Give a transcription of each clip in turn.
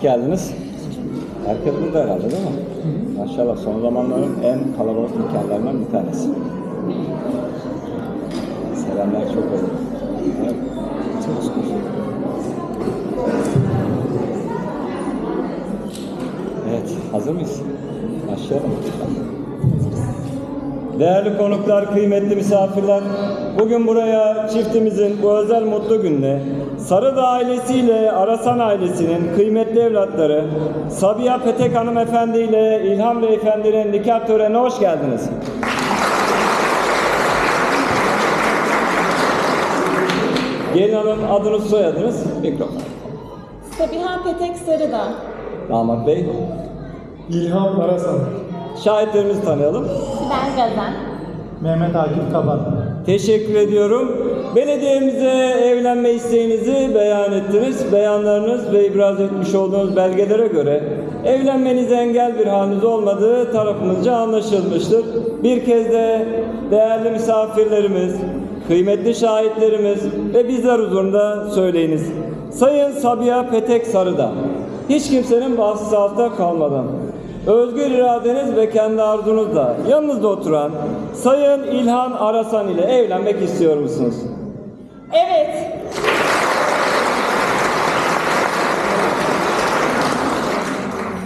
geldiniz. Herkes burada herhalde değil mi? Maşallah son zamanların en kalabalık nikahlarından bir tanesi. Selamlar çok oldu. Değerli konuklar, kıymetli misafirler, bugün buraya çiftimizin bu özel mutlu gününe Sarıdağ ailesiyle Arasan ailesinin kıymetli evlatları Sabiha Petek hanımefendi ile İlham beyefendinin nikah törenine hoş geldiniz. Gelin hanım adınız soyadınız mikrofon. Sabiha Petek Sarıdağ. Damat bey, İlham Arasan, şahitlerimizi tanıyalım. Sibel Gazen. Mehmet Akif Kaban. Teşekkür ediyorum. Belediyemize evlenme isteğinizi beyan ettiniz. Beyanlarınız ve ibraz etmiş olduğunuz belgelere göre evlenmenize engel bir haliniz olmadığı tarafımızca anlaşılmıştır. Bir kez de değerli misafirlerimiz, kıymetli şahitlerimiz ve bizler huzurunda söyleyiniz. Sayın Sabiha Petek Sarıda, hiç kimsenin bahsisi altında kalmadan Özgür iradeniz ve kendi arzunuzla yanınızda oturan Sayın İlhan Arasan ile evlenmek istiyor musunuz? Evet.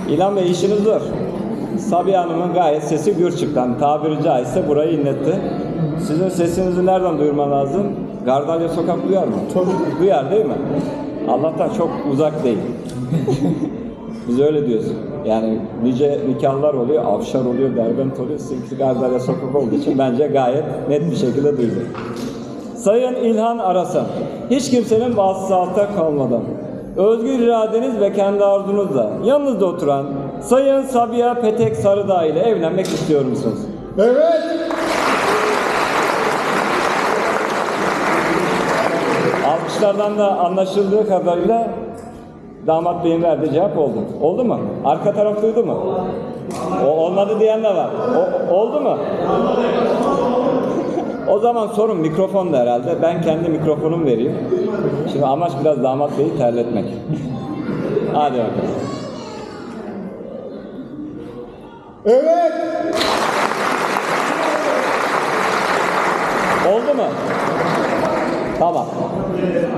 İlhan Bey işiniz zor. Sabiha Hanım'ın gayet sesi gür çıktı. Hani tabiri caizse burayı inletti. Sizin sesinizi nereden duyurman lazım? Gardalya sokak duyar mı? Tabii. Duyar değil mi? Allah'tan çok uzak değil. Biz öyle diyoruz. Yani nice nikahlar oluyor, avşar oluyor, derbent oluyor. Sizinki Gardalya sokak olduğu için bence gayet net bir şekilde duyulur. Sayın İlhan Arasan, hiç kimsenin vasıtası altta kalmadan, özgür iradeniz ve kendi arzunuzla yanınızda oturan Sayın Sabiha Petek Sarıdağ ile evlenmek istiyor musunuz? Evet. Alkışlardan da anlaşıldığı kadarıyla damat beyin verdiği cevap oldu. Oldu mu? Arka taraf duydu mu? O, olmadı diyen de var. O, oldu mu? O zaman sorun mikrofonda herhalde. Ben kendi mikrofonumu vereyim. Şimdi amaç biraz damat beyi terletmek. Hadi bakalım. Evet. Oldu mu? Tamam.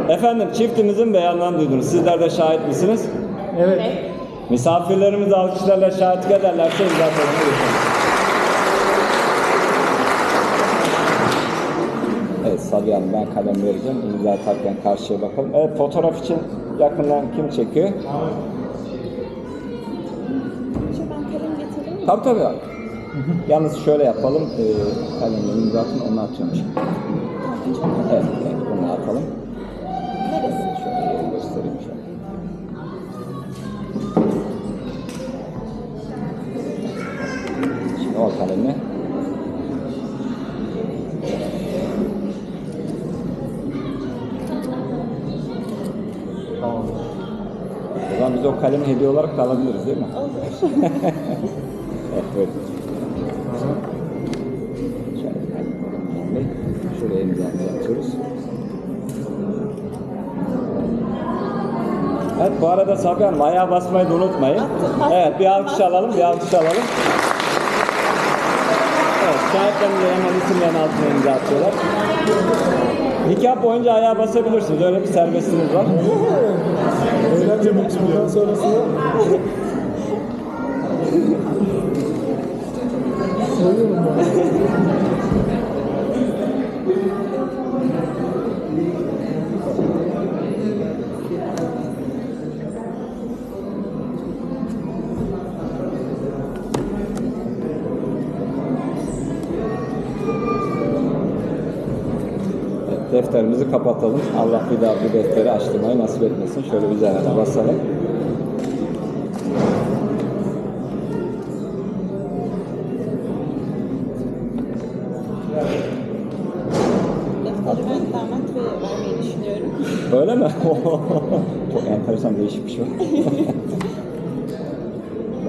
Efendim çiftimizin beyanlarını duydunuz. Sizler de şahit misiniz? Evet. Misafirlerimiz alkışlarla şahitlik ederlerse geçelim. Evet Sabiha Hanım ben kalem vereceğim. İmza atarken karşıya bakalım. Evet fotoğraf için yakından kim çekiyor? Ben kalem getireyim mi? Tabii tabii. Yalnız şöyle yapalım. E, kalemle imza atın onu atıyorum şimdi. Evet, evet bunu atalım. Neresi? Şöyle göstereyim şöyle. Şimdi o kalemi Tamam. O zaman biz o kalemi hediye olarak da alabiliriz değil mi? Olur. Evet böyle. Şuraya imzamızı atıyoruz. Evet bu arada Sabiha Hanım ayağa basmayı da unutmayın. Evet bir alkış alalım, bir alkış alalım. Evet şahitlerimiz de hemen isimlerin altına imza atıyorlar. Nikah boyunca ayağa basabilirsiniz. Öyle bir serbestliğiniz var. Eğlence mutlu bundan sonrasını. Sayıyorum ben. Defterimizi kapatalım. Allah bir daha bu defteri açtırmayı nasip etmesin. Şöyle üzerine basalım. Ben damat beye vermeyi düşünüyorum. Öyle mi? Çok enteresan değişik bir şey.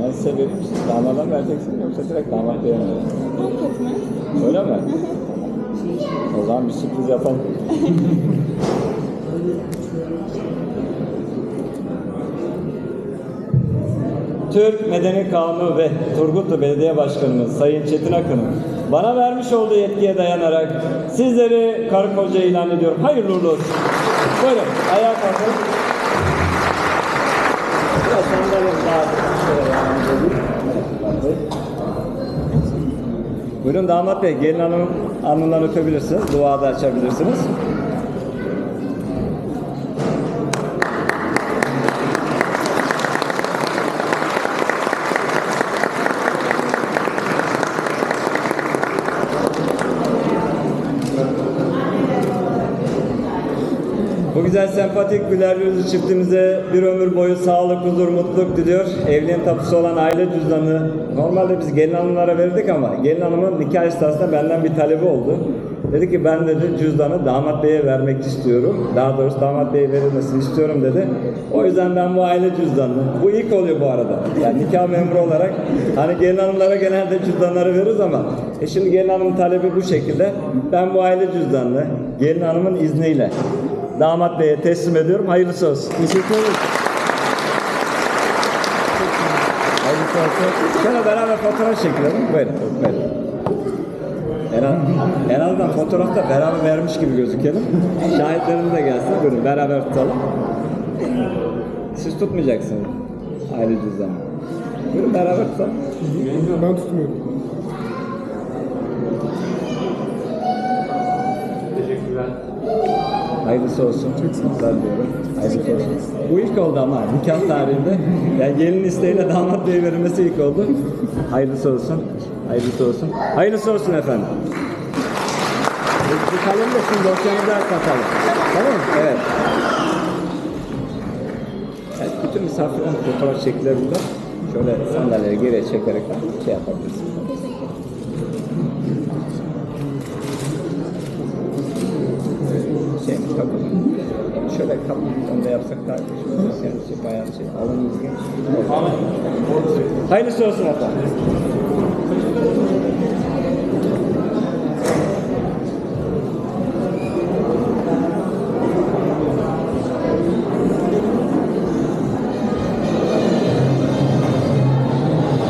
ben size vereyim. Siz damadan vereceksin yoksa direkt damat vereceksin? Fark etmez. Öyle mi? O zaman bir sürpriz yapalım. Türk Medeni Kanunu ve Turgutlu Belediye Başkanımız Sayın Çetin Akın'ın bana vermiş olduğu yetkiye dayanarak sizleri karı koca ilan ediyorum. Hayırlı olsun. Buyurun ayağa kalkın. Buyurun damat bey, gelin hanım alnından öpebilirsiniz, dua da açabilirsiniz. Bu güzel sempatik güler yüzlü çiftimize bir ömür boyu sağlık, huzur, mutluluk diliyor. Evliliğin tapusu olan aile cüzdanı normalde biz gelin hanımlara verdik ama gelin hanımın nikah esnasında benden bir talebi oldu. Dedi ki ben dedi cüzdanı damat beye vermek istiyorum. Daha doğrusu damat beye verilmesini istiyorum dedi. O yüzden ben bu aile cüzdanını, bu ilk oluyor bu arada. Yani nikah memuru olarak hani gelin hanımlara genelde cüzdanları veririz ama e şimdi gelin hanımın talebi bu şekilde. Ben bu aile cüzdanını gelin hanımın izniyle damat beye teslim ediyorum. Hayırlısı olsun. Teşekkür ederim. Şöyle beraber fotoğraf çekilelim. Buyurun. Buyurun. En, az, en azından fotoğrafta beraber vermiş gibi gözükelim. Şahitlerimiz de gelsin. Buyurun beraber tutalım. Siz tutmayacaksınız. Aile cüzdanı. Buyurun beraber tutalım. Ben tutmuyorum. Hayırlısı olsun. Çok sağ olun. diyorum. Hayırlısı olsun. Bu ilk oldu ama nikah tarihinde. Yani gelin isteğiyle damat bey verilmesi ilk oldu. Hayırlısı olsun. Hayırlısı olsun. Hayırlısı olsun efendim. Kalemi de şimdi dosyanıza katalım. Tamam mı? Evet. evet bütün misafirlerin fotoğraf çekilebilir. Şöyle sandalyeyi geriye çekerek şey yapabilirsin. Kapı. Şöyle kapı önde yapsak daha iyi. Yani şey, bayağı şey, alanımız geniş. Hayırlısı olsun efendim.